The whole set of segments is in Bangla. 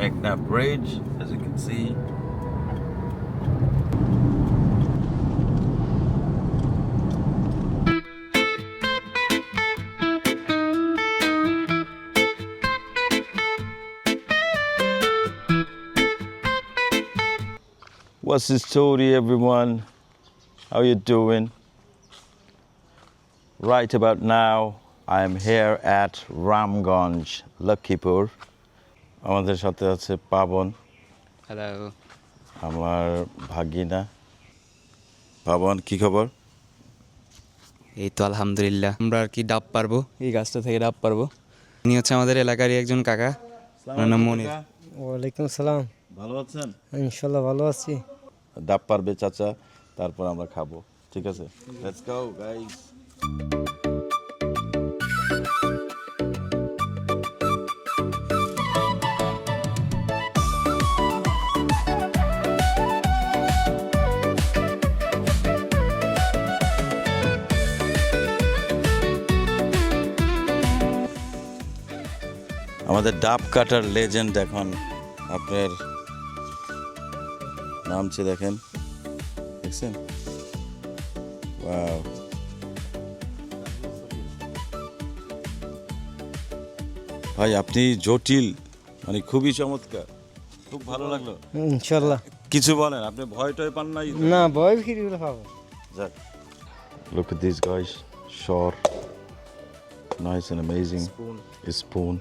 Magna Bridge, as you can see. What's the story, everyone? How you doing? Right about now, I am here at Ramganj, Luckipur. আমাদের সাথে আছে পাবন। হ্যালো আমার ভাগিনা। পাবন কি খবর? এই তো আলহামদুলিল্লাহ। আমরা আর কি ডাব পারব? এই গাছটা থেকে ডাব পারব। উনি হচ্ছে আমাদের এলাকারই একজন কাকা। ওনার নাম মনির। ওয়ালাইকুম সালাম। ভালো আছেন? ইনশাল্লাহ ভালো আছি। ডাব পারবে চাচা তারপর আমরা খাব। ঠিক আছে? লেটস গো গাইস আমাদের ডাব কাটার লেজেন্ড এখন আপনার নামছে দেখেন দেখছেন ভাই আপনি জটিল মানে খুবই চমৎকার খুব ভালো লাগল ইনশাল্লাহ কিছু বলেন আপনি ভয় টয় পান নাই? না বয় ফিরিগুলো পাবো যাক Look this these guys. Short. Nice and amazing. Spoon.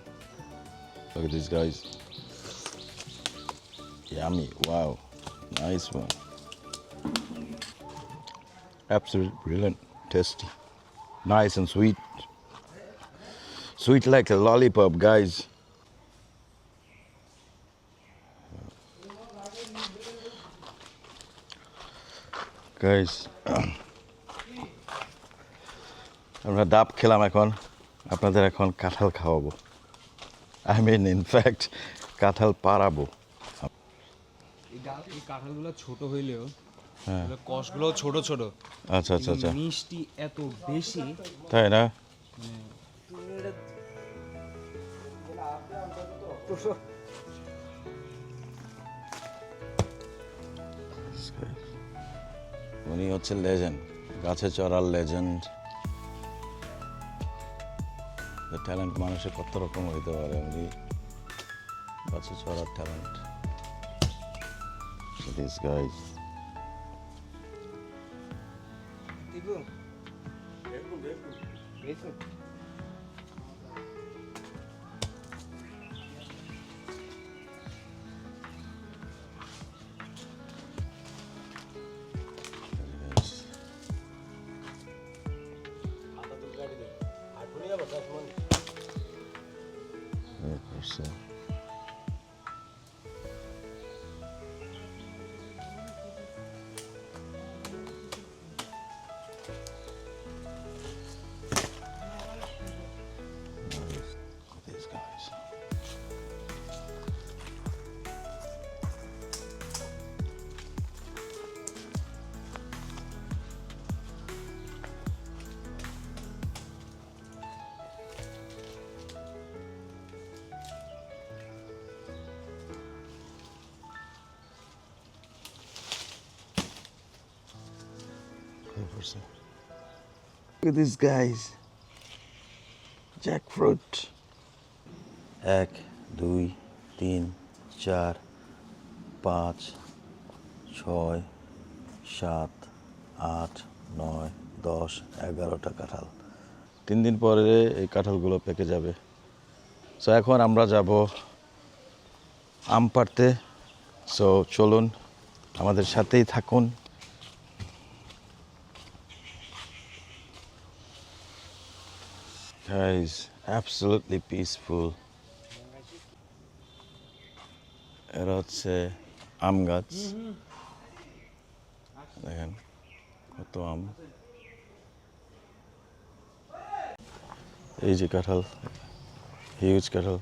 spoon. Look at these guys. Yummy. Wow. Nice one. Absolutely brilliant. Tasty. Nice and sweet. Sweet like a lollipop, guys. Guys, আমরা ডাব খেলাম এখন আপনাদের এখন কাঁঠাল খাওয়াবো আই মিন ইনফ্যাক্ট কাঁঠাল পাড়াবো। এই কাঁঠালগুলো ছোট হইলেও হ্যাঁ। কষগুলো ছোট ছোট। আচ্ছা আচ্ছা আচ্ছা। মিষ্টি এত বেশি তাই না? উনি হচ্ছে লেজেন্ড গাছে চড়ার লেজেন্ড ট্যালেন্ট মানুষের কত রকম হইতে পারে আমি বাচ্চা ছড়ার ট্যালেন্ট দিস গাইজ করছে Look at these guys. Jackfruit. এক, দুই, তিন, চার, পাঁচ, ছয়, সাত, আট, নয়, দশ, এগারোটা কাঁঠাল তিন দিন পরে এই কাঁঠালগুলো পেকে যাবে সো এখন আমরা যাব আম পাড়তে সো চলুন, আমাদের সাথেই থাকুন Guys, absolutely peaceful. এরা হচ্ছে আম গাছ দেখেন কত আম এই যে কাঁঠাল হিউজ কাঁঠাল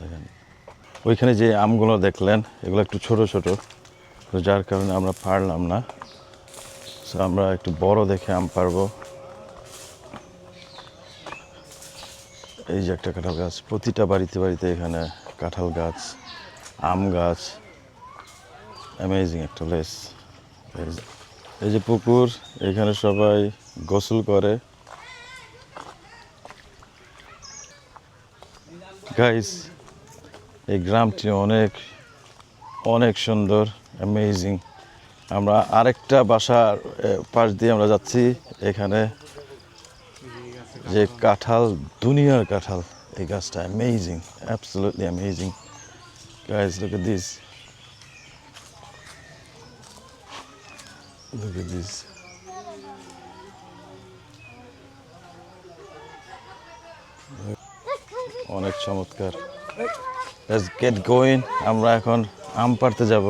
দেখেন ওইখানে যে আমগুলো দেখলেন এগুলো একটু ছোট ছোট তো যার কারণে আমরা পারলাম না। So আমরা একটু বড় দেখে আম পারব। এই যে একটা কাঁঠাল গাছ, প্রতিটা বাড়িতে বাড়িতে এখানে কাঁঠাল গাছ, আম গাছ অ্যামেজিং একটা প্লেস এই যে পুকুর, এখানে সবাই গোসল করে। গাইস এই গ্রামটি অনেক অনেক সুন্দর অ্যামেজিং আমরা আরেকটা বাসার পাশ দিয়ে আমরা যাচ্ছি, এখানে যে কাঁঠাল, দুনিয়ার কাঁঠাল, এই গাছটা amazing absolutely amazing this look at this অনেক চমৎকার। লেটস গেট গোইং আমরা এখন আম পাড়তে যাব।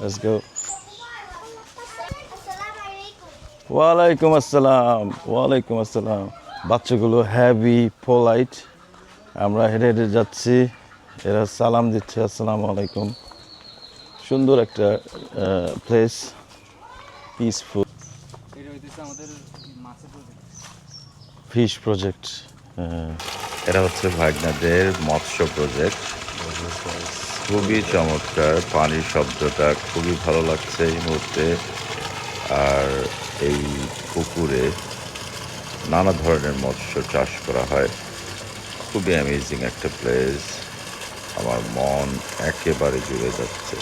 লেটস গো ওয়ালাইকুম আসসালাম ওয়ালাইকুম আসসালাম। বাচ্চাগুলো হ্যাভি পোলাইট আমরা হেঁটে হেঁটে যাচ্ছি। এরা সালাম দিচ্ছে, আসসালামু আলাইকুম। সুন্দর একটা প্লেস পিসফুল ফিশ প্রজেক্ট এটা হচ্ছে ভাগনাদের মৎস্য প্রজেক্ট খুবই চমৎকার, পানির শব্দটা খুবই ভালো লাগছে এই মুহূর্তে। আর এই পুকুরে নানা ধরনের মৎস্য চাষ করা হয়। খুবই অ্যামেজিং একটা প্লেস আমার মন একেবারে জুড়ে যাচ্ছে।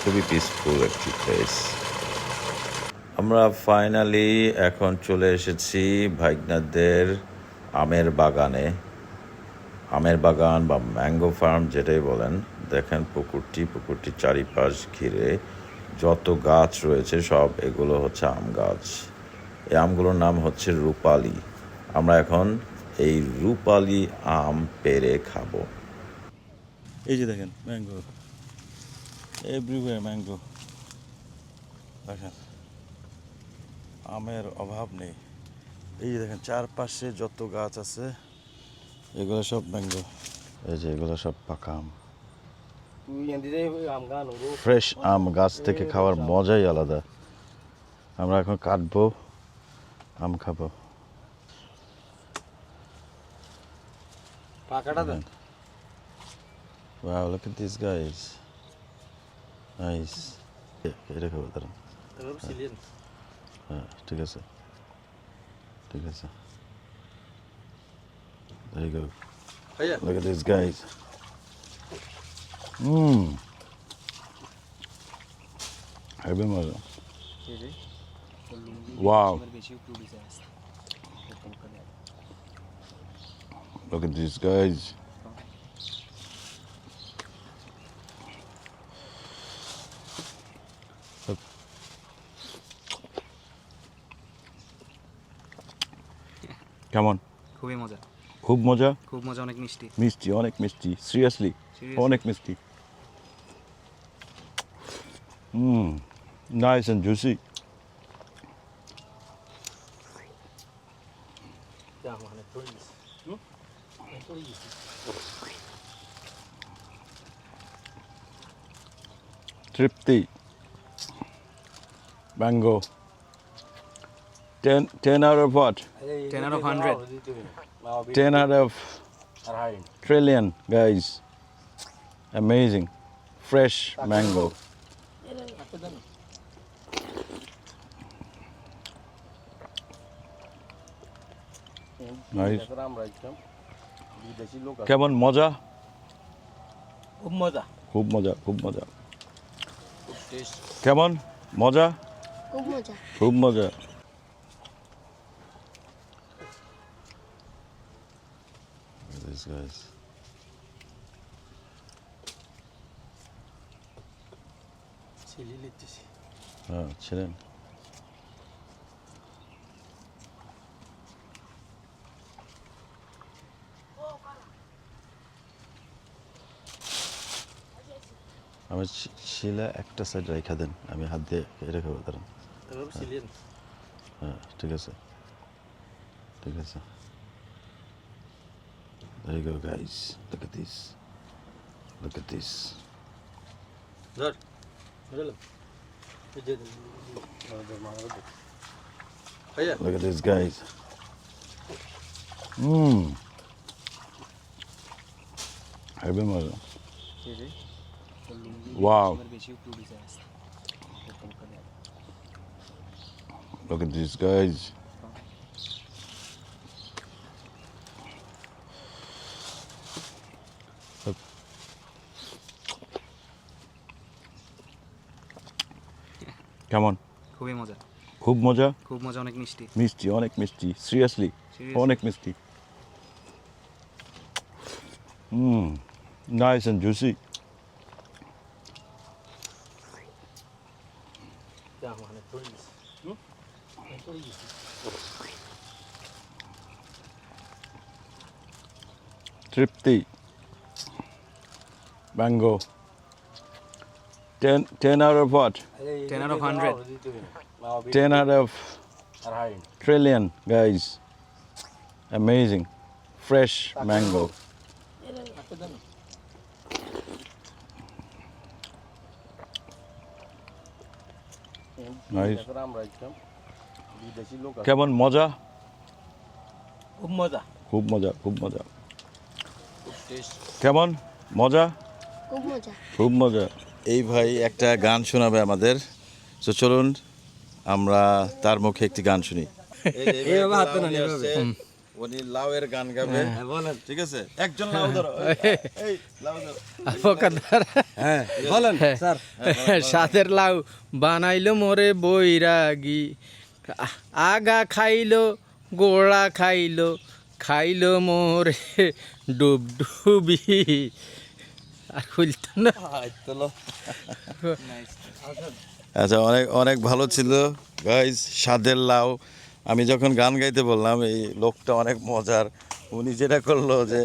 খুবই পিসফুল একটি প্লেস আমরা ফাইনালি এখন চলে এসেছি ভাইগনাথদের আমের বাগানে। আমের বাগান বা ম্যাঙ্গো ফার্ম যেটাই বলেন, দেখেন পুকুরটি, পুকুরটির চারিপাশ ঘিরে যত গাছ রয়েছে, সব এগুলো হচ্ছে আম গাছ। এই আমগুলোর নাম হচ্ছে রূপালি। আমরা এখন এই রূপালি আম পেরে খাব। এই যে দেখেন, ম্যাঙ্গো। Everywhere mango. দেখেন, আমের অভাব নেই। এই যে দেখেন, চারপাশে যত গাছ আছে, এগুলো সব ম্যাঙ্গো। এই যে এগুলো সব পাকা আম। ফ্রেশ আম গাছ থেকে খাওয়ার মজাই আলাদা। আমরা এখন কাটবো আম খাব। পাকাটা দেন Wow, look at these guys. Nice. এটা খাব দাঁড়ান। হ্যাঁ। ঠিক আছে। ঠিক আছে। There you go. Look at these guys. Mmm. Heavy মজা Wow. Look at these guys. কেমন খুবই মজা। খুব মজা? খুব মজা অনেক মিষ্টি। মিষ্টি অনেক মিষ্টি। সিরিয়াসলি অনেক মিষ্টি। Mmm, nice and juicy. Mango. 10, 10 out of what? 10 out of 100. 10 out of trillion, guys. Amazing. Fresh mango. Nice. কেমন মজা? খুব মজা। খুব মজা খুব মজা। কেমন? মজা? খুব মজা। খুব মজা। These guys. হ্যাঁ ছিলেন আমি ছি- শিলা একটা সাইড রেখা দেন আমি হাত দিয়ে খাব দাঁড়ান হ্যাঁ ঠিক আছে ঠিক আছে There you go, guys. Look at this. Look at this. Look at these guys. Mmm. Heavy mother. Wow. Look at these guys. কেমন? খুবই মজা। খুব মজা? খুব মজা অনেক মিষ্টি। মিষ্টি অনেক মিষ্টি। সিরিয়াসলি অনেক মিষ্টি। হুম নাইস অ্যান্ড জুসি যা মানে তুলিস হুম? তুলিস তৃপ্তি। Mango Ten ten out of what 10 out of 100. 10 out of trillion, guys. Amazing. Fresh mango. Nice. আমরা একদম বিদেশি লোক কেমন মজা খুব মজা খুব মজা খুব মজা কেমন মজা খুব মজা খুব মজা এই ভাই একটা গান শোনাবে আমাদের। তো চলুন আমরা তার মুখে একটি গান শুনি। এইভাবে হাত না এইভাবে। উনি লাউয়ের গান গাবে। ঠিক আছে? একজন লাউ ধরো। এই লাউ ধরো। হ্যাঁ বলেন স্যার। সাথের লাউ বানাইলো মোরে বৈরাগী। আগা খাইলো গোড়া খাইলো খাইলো মোরে ডুব ডুবি আর খুলতো না। আচ্ছা অনেক অনেক ভালো ছিল। গাইজ স্বাদের লাউ। আমি যখন গান গাইতে বললাম এই লোকটা অনেক মজার। উনি যেটা করল যে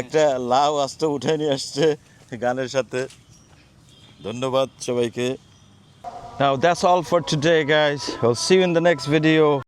একটা লাউ আস্তে উঠে নিয়ে আসছে গানের সাথে। ধন্যবাদ সবাইকে। Now that's all for today guys. I'll see you in the next video.